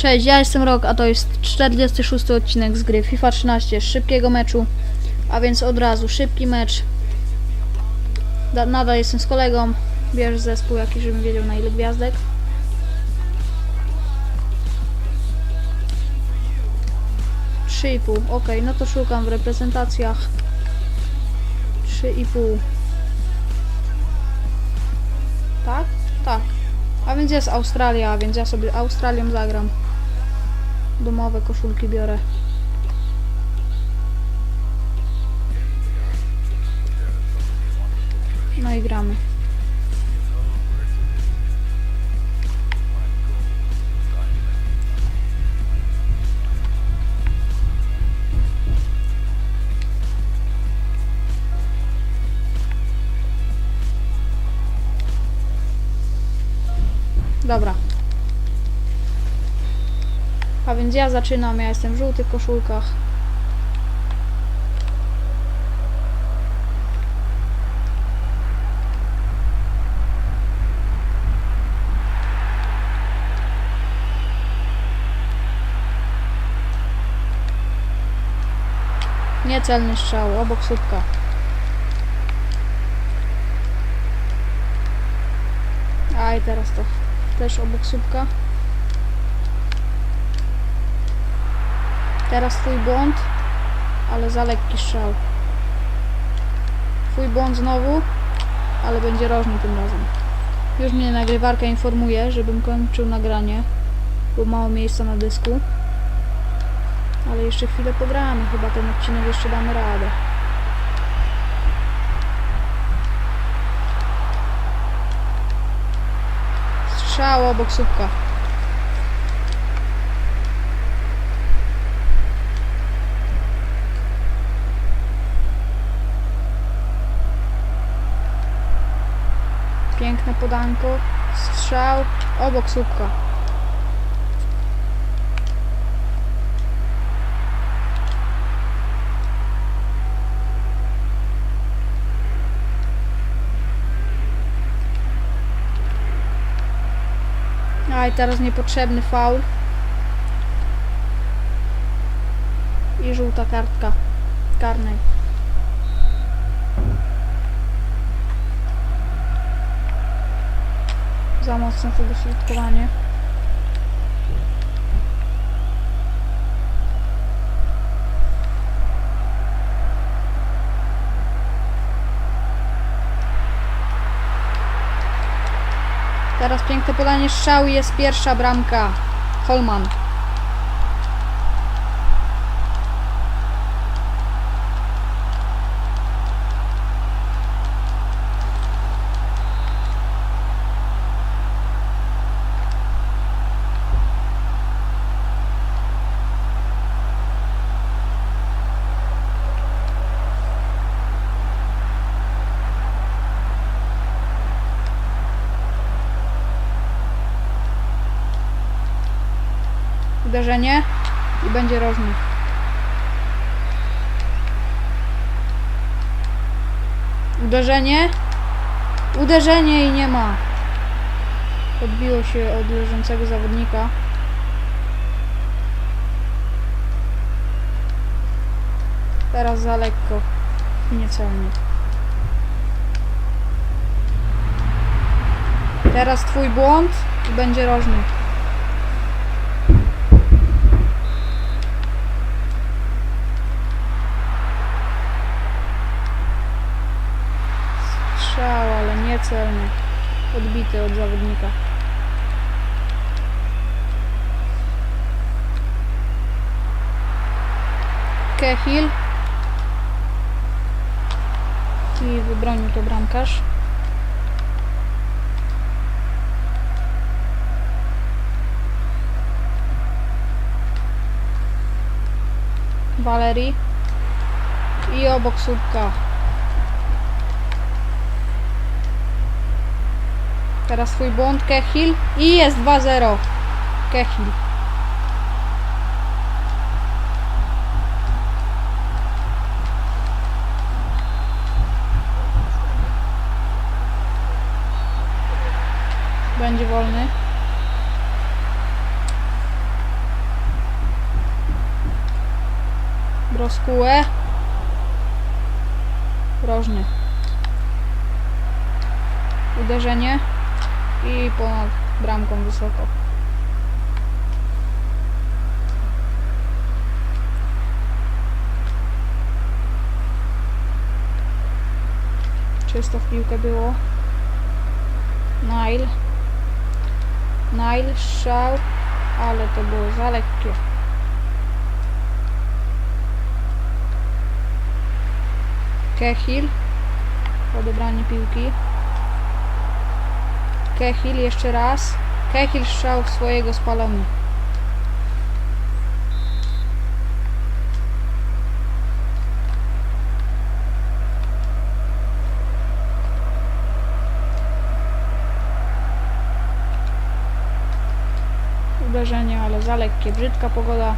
Cześć, ja jestem Rok, a to jest 46 odcinek z gry FIFA 13 szybkiego meczu. A więc od razu szybki mecz. Da, nadal jestem z kolegą. Bierz zespół jakiś, żebym wiedział na ile gwiazdek. Trzy i pół. Ok, no to szukam w reprezentacjach. Trzy i pół. Tak? Tak. A więc jest Australia, a więc ja sobie Australią zagram. Domowe koszulki biorę. No i gramy. Dobra. A więc ja zaczynam, ja jestem w żółtych koszulkach. Niecelny strzał, obok słupka. A i teraz to też obok słupka. Teraz twój błąd, ale za lekki strzał. Twój błąd znowu, ale będzie rożny tym razem. Już mnie nagrywarka informuje, żebym kończył nagranie, bo mało miejsca na dysku. Ale jeszcze chwilę pogramy, chyba ten odcinek jeszcze damy radę. Strzał obok słupka. Piękne podanko. Strzał obok słupka. A i teraz niepotrzebny faul. I żółta kartka karnej. Za mocne to dośrodkowanie. Teraz piękne podanie strzału jest pierwsza bramka. Holman. Uderzenie i będzie rożny. Uderzenie. Uderzenie i nie ma. Odbiło się od leżącego zawodnika. Teraz za lekko. Niecelnie. Teraz twój błąd i będzie rożny. Niecelny. Odbity od zawodnika. Kehil. I wybronił to bramkarz. Valerii. I obok słupka. Teraz swój błąd, Kehil i jest 2-0. Kehil. Będzie wolny. Broskułę. Rożny. Uderzenie. I ponad bramką wysoko. Czysto w piłkę było. Nile. Nile strzał, ale to było za lekkie. Kehil. Odebranie piłki. Kehil jeszcze raz. Kehil strzał w swojego spalony. Uderzenie, ale za lekkie. Brzydka pogoda.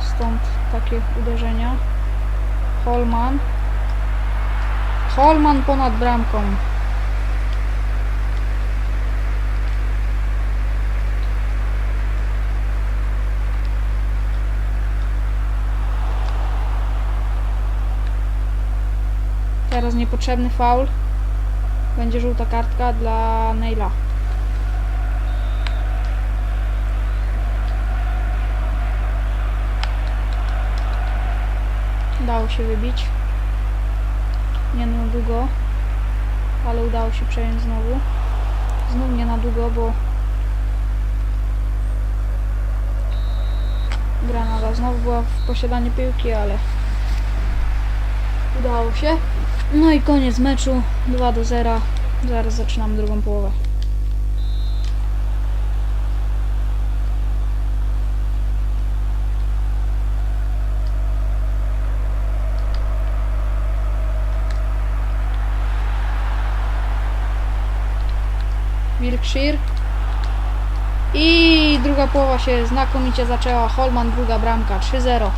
Stąd takie uderzenia. Holman. Holman ponad bramką. Teraz niepotrzebny faul. Będzie żółta kartka dla Neila. Udało się wybić. Nie na długo, ale udało się przejąć znowu. Znów nie na długo, bo Granada znowu była w posiadaniu piłki, ale udało się. No i koniec meczu 2 do 0. Zaraz zaczynamy drugą połowę. Wilkshire. I druga połowa się znakomicie zaczęła. Holman druga bramka 3-0.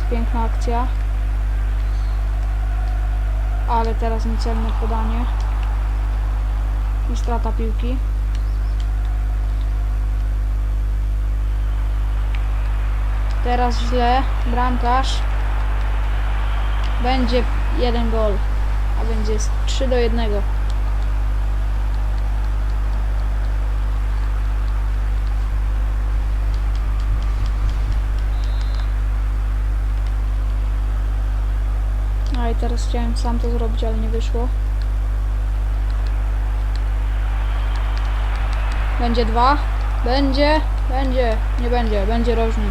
Piękna akcja. Ale teraz niecelne podanie. I strata piłki. Teraz źle. Bramkarz. Będzie jeden gol. A będzie 3 do 1. i teraz chciałem sam to zrobić, ale nie wyszło. Będzie dwa. Będzie. Będzie. Nie będzie. Będzie rożny.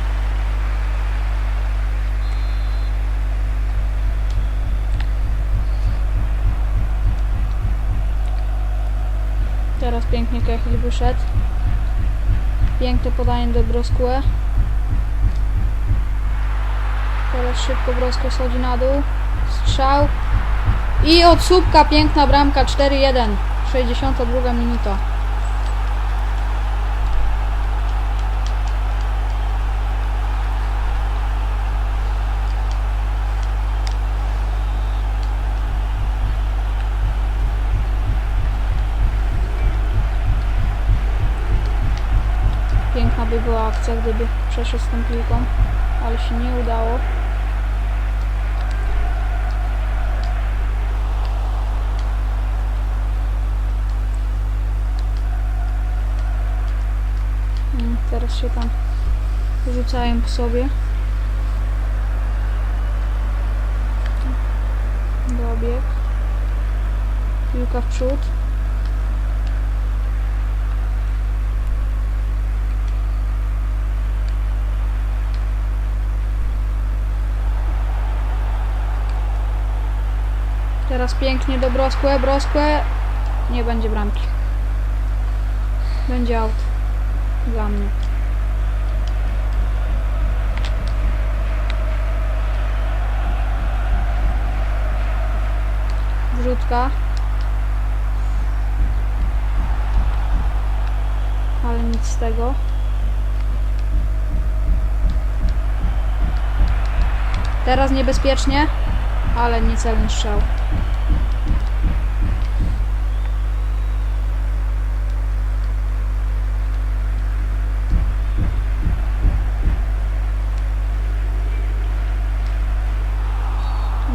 Teraz pięknie Kechil wyszedł. Piękne podanie do Broskue. Teraz szybko Brosko schodzi na dół. Strzał. I od słupka piękna bramka 4-1. 62 minuta. Piękna by była akcja, gdyby przeszedł z tą piłką, ale się nie udało. Teraz się tam rzucają po sobie. Dobieg. Piłka w przód. Teraz pięknie do Broskłe, Broskłe. Nie będzie bramki. Będzie out. Dla mnie. Brameczka. Ale nic z tego. Teraz niebezpiecznie, ale niecelny strzał.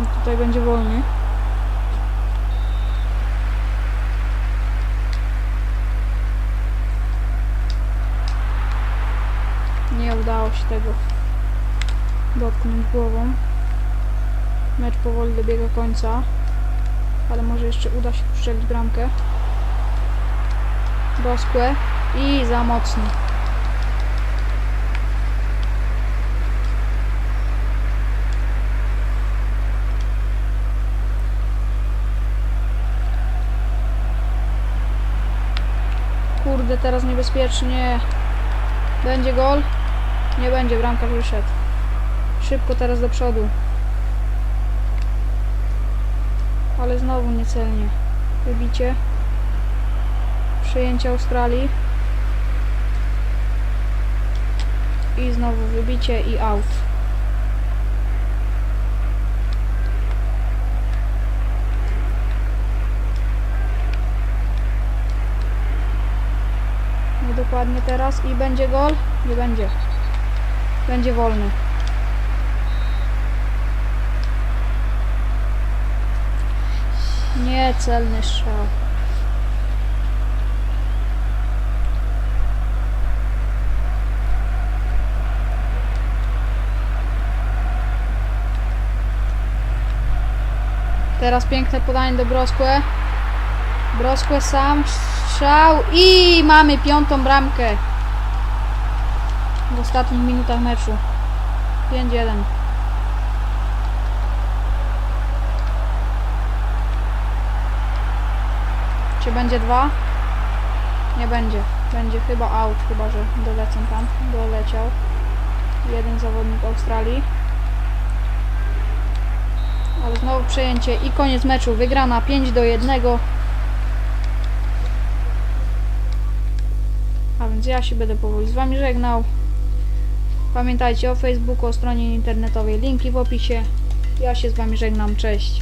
I Tutaj będzie wolny. Nie udało się tego dotknąć głową. Mecz powoli dobiega końca, ale może jeszcze uda się strzelić bramkę. Doskłe i za mocno. Kurde, teraz niebezpiecznie. Będzie gol? Nie będzie, bramkarz wyszedł. Szybko teraz do przodu. Ale znowu niecelnie. Wybicie. Przejęcie Australii. I znowu wybicie i out. Niedokładnie teraz i będzie gol? Nie będzie. Będzie wolny. Niecelny strzał. Teraz piękne podanie do Broskłe. Broskłe sam strzał i mamy piątą bramkę ostatnich minutach meczu. 5-1. Czy będzie dwa? Nie będzie. Będzie chyba out, chyba że dolecą tam. Doleciał. Jeden zawodnik Australii. Ale znowu przejęcie i koniec meczu. Wygrana 5 do 1. A więc ja się będę powoli z Wami żegnał. Pamiętajcie o Facebooku, o stronie internetowej, linki w opisie. Ja się z Wami żegnam, cześć.